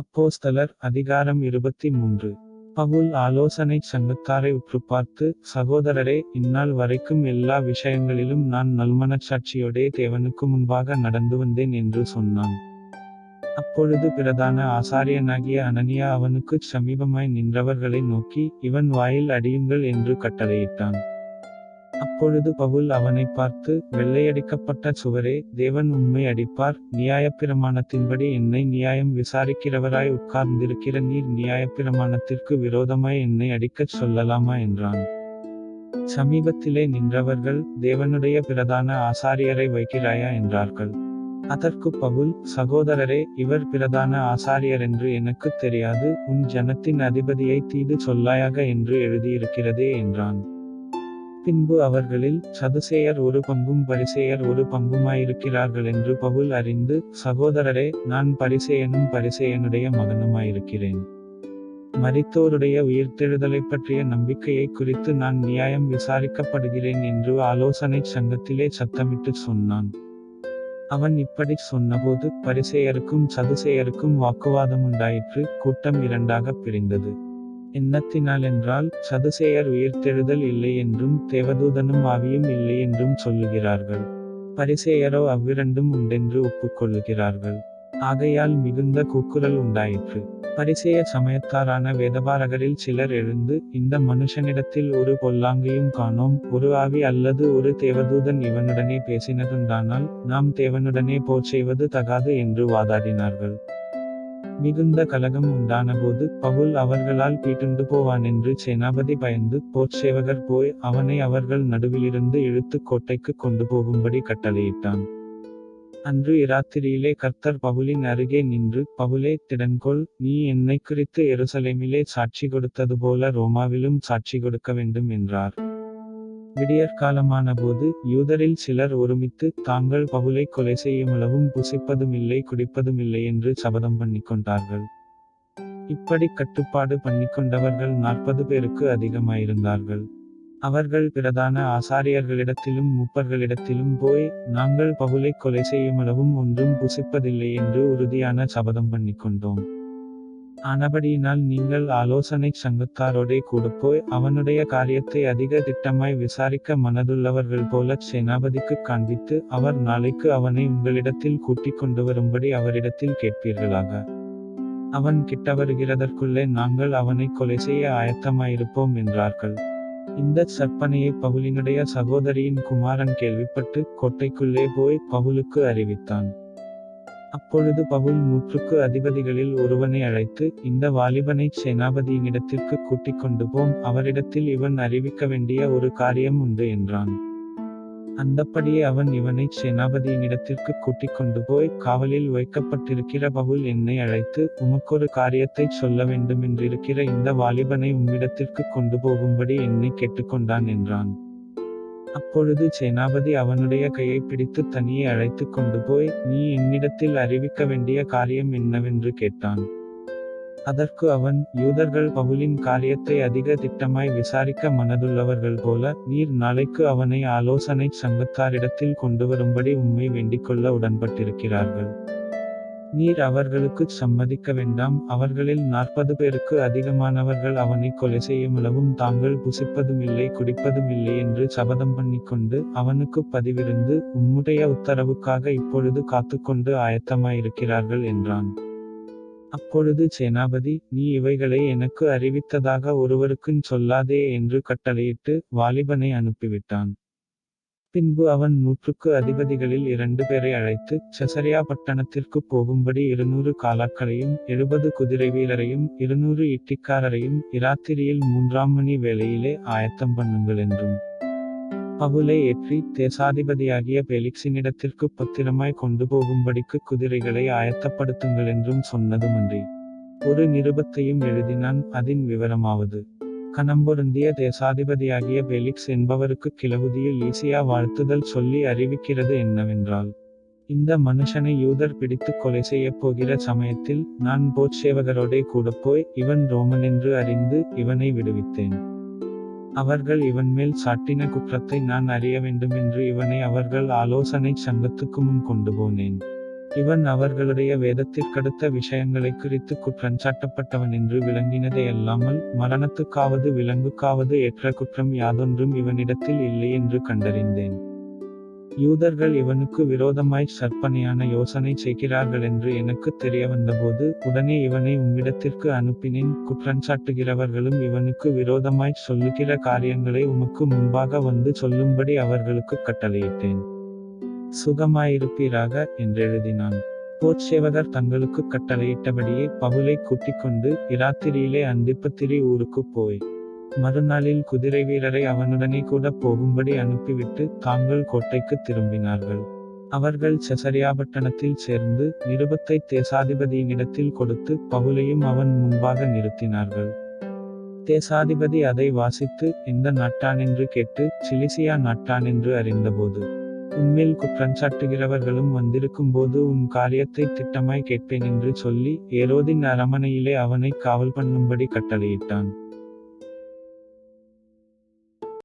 அப்போஸ்தலர் அதிகாரம் இருபத்தி மூன்று. பவுல் ஆலோசனைச் சங்கத்தாரை உற்று பார்த்து சகோதரரே இந்நாள் வரைக்கும் எல்லா விஷயங்களிலும் நான் நல்மனச்சாட்சியோடே தேவனுக்கு முன்பாக நடந்து வந்தேன் என்று சொன்னான். அப்பொழுது பிரதான ஆசாரியனாகிய அனனியா அவனுக்குச் சமீபமாய் நின்றவர்களை நோக்கி இவன் வாயில் அடியுங்கள் என்று கட்டளையிட்டான். அப்பொழுது பவுல் அவனைப் பார்த்து வெள்ளையடிக்கப்பட்ட சுவரே தேவன் உண்மை அடிப்பார். நியாயப்பிரமாணத்தின்படி என்னை நியாயம் விசாரிக்கிறவராய் உட்கார்ந்திருக்கிற நீர் நியாயப்பிரமாணத்திற்கு விரோதமாய் என்னை அடிக்கச் சொல்லலாமா? என்றான். சமீபத்திலே நின்றவர்கள் தேவனுடைய பிரதான ஆசாரியரை வைக்கிறாயா? என்றார்கள். அதற்கு பவுல் சகோதரரே இவர் பிரதான ஆசாரியர் என்று எனக்குத் தெரியாது. உன் ஜனத்தின் அதிபதியை தீது சொல்லாயாக என்று எழுதியிருக்கிறதே என்றான். பின்பு அவர்களில் சதுசேயர் ஒரு பங்கும் பரிசேயர் ஒரு பங்குமாயிருக்கிறார்கள் என்று பவுல் அறிந்து சகோதரரே நான் பரிசேயனும் பரிசேயனுடைய மகனுமாயிருக்கிறேன். மரித்தோருடைய உயிர்த்தெழுதலைப் பற்றிய நம்பிக்கையை குறித்து நான் நியாயம் விசாரிக்கப்படுகிறேன் என்று ஆலோசனைச் சங்கத்திலே சத்தமிட்டு சொன்னான். அவன் இப்படி சொன்னபோது பரிசேயருக்கும் சதுசேயருக்கும் வாக்குவாதம் உண்டாயிற்று கூட்டம் இரண்டாக பிரிந்தது. எண்ணத்தினாலென்றால் சதுசேயர் உயிர்த்தெழுதல் இல்லை என்றும் தேவதூதனும் ஆவியும் இல்லை என்றும் சொல்லுகிறார்கள். பரிசேயரோ அவ்விரண்டும் உண்டென்று ஒப்புக்கொள்ளுகிறார்கள். ஆகையால் மிகுந்த கூக்குரல் உண்டாயிற்று. பரிசேய சமயத்தாரான வேதபாரகரில் சிலர் எழுந்து இந்த மனுஷனிடத்தில் ஒரு பொல்லாங்கையும் காணோம் ஒரு ஆவி அல்லது ஒரு தேவதூதன் இவனுடனே பேசினதுண்டானால் நாம் தேவனுடனே போர் செய்வது தகாது என்று வாதாடினார்கள். மிகுந்த கலகம் உண்டானபோது பவுல் அவர்களால் பீட்டுண்டு போவான் என்று சேனாபதி பயந்து போர்ச்சேவகர் போய் அவனை அவர்கள் நடுவிலிருந்து இழுத்து கோட்டைக்கு கொண்டு போகும்படி கட்டளையிட்டான். அன்று இராத்திரியிலே கர்த்தர் பவுலின் அருகே நின்று பவுலே திடன்கொள் நீ என்னை குறித்து எருசலேமிலே சாட்சி கொடுத்தது போல ரோமாவிலும் சாட்சி கொடுக்க வேண்டும் என்றார். விடியற்காலமான போது யூதரில் சிலர் ஒருமித்து தாங்கள் பவுலை கொலை செய்யுமளவும் புசிப்பதுமில்லை குடிப்பதுமில்லை என்று சபதம் பண்ணிக்கொண்டார்கள் இப்படி கட்டுப்பாடு பண்ணிக்கொண்டவர்கள் நாற்பது பேருக்கு அதிகமாயிருந்தார்கள். அவர்கள் பிரதான ஆசாரியர்களிடத்திலும் மூப்பர்களிடத்திலும் போய் நாங்கள் பவுலை கொலை செய்யுமளவும் ஒன்றும் புசிப்பதில்லை என்று உறுதியான சபதம் பண்ணிக்கொண்டோம் ஆனபடியினால் நீங்கள் ஆலோசனை சங்கத்தாரோடே கூட போய் அவனுடைய காரியத்தை அதிக திட்டமாய் விசாரிக்க மனதுள்ளவர்கள் போல சேனாபதிக்கு காண்பித்து அவர் நாளைக்கு அவனை உங்களிடத்தில் கூட்டிக் கொண்டு வரும்படி அவரிடத்தில் கேட்பீர்களாக. அவன் கிட்ட வருகிறதற்குள்ளே நாங்கள் அவனை கொலை செய்ய ஆயத்தமாயிருப்போம் என்றார்கள். இந்த சற்பனையை பவுலினுடைய சகோதரியின் குமாரன் கேள்விப்பட்டு கோட்டைக்குள்ளே போய் பவுலுக்கு அறிவித்தான். அப்பொழுது பவுல் நூற்றுக்கு அதிபதிகளில் ஒருவனை அழைத்து இந்த வாலிபனை சேனாபதியினிடத்திற்கு கூட்டிக் கொண்டு போம் அவரிடத்தில் இவன் அறிவிக்க வேண்டிய ஒரு காரியம் உண்டு என்றான். அந்தப்படியே அவன் இவனை சேனாபதியினிடத்திற்கு கூட்டிக் கொண்டு போய் காவலில் வைக்கப்பட்டிருக்கிற பவுல் என்னை அழைத்து உமக்கொரு காரியத்தை சொல்ல வேண்டுமென்றிருக்கிற இந்த வாலிபனை உம்மிடத்திற்கு கொண்டு போகும்படி என்னை கேட்டுக்கொண்டான் என்றான். அப்பொழுது சேனாபதி அவனுடைய கையை பிடித்து தனியே அழைத்து கொண்டு போய் நீ என்னிடத்தில் அறிவிக்க வேண்டிய காரியம் என்னவென்று கேட்டான். அதற்கு அவன் யூதர்கள் பவுலின் காரியத்தை அதிக திட்டமாய் விசாரிக்க மனதுள்ளவர்கள் போல நீர் நாளைக்கு அவனை ஆலோசனை சங்கத்தாரிடத்தில் கொண்டு வரும்படி உண்மை வேண்டிக்கொள்ள உடன்பட்டிருக்கிறார்கள். நீர் அவர்களுக்குச் சம்மதிக்க வேண்டாம். அவர்களில் நாற்பது பேருக்கு அதிகமானவர்கள் அவனை கொலை செய்யுமளவும் தாங்கள் புசிப்பதுமில்லை குடிப்பதுமில்லை என்று சபதம் பண்ணிக்கொண்டு அவனுக்கு பதிவிருந்து உம்முடைய உத்தரவுக்காக இப்பொழுது காத்துக்கொண்டு ஆயத்தமாயிருக்கிறார்கள் என்றான். அப்பொழுது சேனாபதி நீ இவைகளை எனக்கு அறிவித்ததாக ஒருவருக்கும் சொல்லாதே என்று கட்டளையிட்டு வாலிபனை அனுப்பிவிட்டான். பின்பு அவன் நூற்றுக்கு அதிபதிகளில் இரண்டு பேரை அழைத்து செசரியா பட்டணத்திற்கு போகும்படி இருநூறு காலாக்களையும் எழுபது குதிரை வீரரையும் இருநூறு இட்டிக்காரரையும் இராத்திரியில் மூன்றாம் மணி வேளையிலே ஆயத்தம் பண்ணுங்கள் என்றும். பவுலை ஏற்றி தேசாதிபதியாகிய பெலிக்ஸினிடத்திற்கு பத்திரமாய் கொண்டு போகும்படிக்கு குதிரைகளை ஆயத்தப்படுத்துங்கள் என்றும் சொன்னதுமன்றி ஒரு நிருபத்தையும் எழுதினான் அதன் விவரமாவது. கணம்பொருந்திய தேசாதிபதியாகிய பெலிக்ஸ் என்பவருக்கு கிளவுதியில் ஈசியா வாழ்த்துதல் சொல்லி அறிவிக்கிறது என்னவென்றால் இந்த மனுஷனை யூதர் பிடித்து கொலை செய்யப் போகிற சமயத்தில் நான் போட்சேவகரோடே கூட போய் இவன் ரோமன் என்று அறிந்து இவனை விடுவித்தேன். அவர்கள் இவன் மேல் சாட்டின குற்றத்தை நான் அறிய வேண்டும் என்று இவனை அவர்கள் ஆலோசனை சங்கத்துக்கு முன் கொண்டு போனேன். இவன் அவர்களுடைய வேதத்திற்கடுத்த விஷயங்களை குறித்து குற்றஞ்சாட்டப்பட்டவன் என்று விளங்கினதே அல்லாமல் மரணத்துக்காவது விலங்குக்காவது ஏற்ற குற்றம் யாதொன்றும் இவனிடத்தில் இல்லை என்று கண்டறிந்தேன். யூதர்கள் இவனுக்கு விரோதமாய் சற்பனையான யோசனை செய்கிறார்கள் என்று எனக்கு தெரிய வந்தபோது உடனே இவனை உம்மிடத்திற்கு அனுப்பினேன். குற்றஞ்சாட்டுகிறவர்களும் இவனுக்கு விரோதமாய் சொல்லுகிற காரியங்களை உமக்கு முன்பாக வந்து சொல்லும்படி அவர்களுக்கு கட்டளையிட்டேன். சுகமாயிருப்பீராக என்றெழுதினான். போர்ச்சேவகர் தங்களுக்கு கட்டளையிட்டபடியே பவுலை கூட்டிக் கொண்டு இராத்திரியிலே அந்திப்பத்திரி ஊருக்கு போய் மறுநாளில் குதிரை வீரரை அவனுடனே கூட போகும்படி அனுப்பிவிட்டு தாங்கள் கோட்டைக்கு திரும்பினார்கள். அவர்கள் செசரியாபட்டணத்தில் சேர்ந்து நிருபத்தை தேசாதிபதியினிடத்தில் கொடுத்து பவுலையும் அவன் முன்பாக நிறுத்தினார்கள். தேசாதிபதி அதை வாசித்து எந்த நாட்டான் என்று கேட்டு சிலிசியா நாட்டான் என்று அறிந்தபோது உன்மேல் குற்றஞ்சாட்டுகிறவர்களும் வந்திருக்கும்போது உன் காரியத்தை திட்டமாய் கேட்பேன் என்று சொல்லி ஏரோதின் அரமனையிலே அவனை காவல் பண்ணும்படி கட்டளையிட்டான்.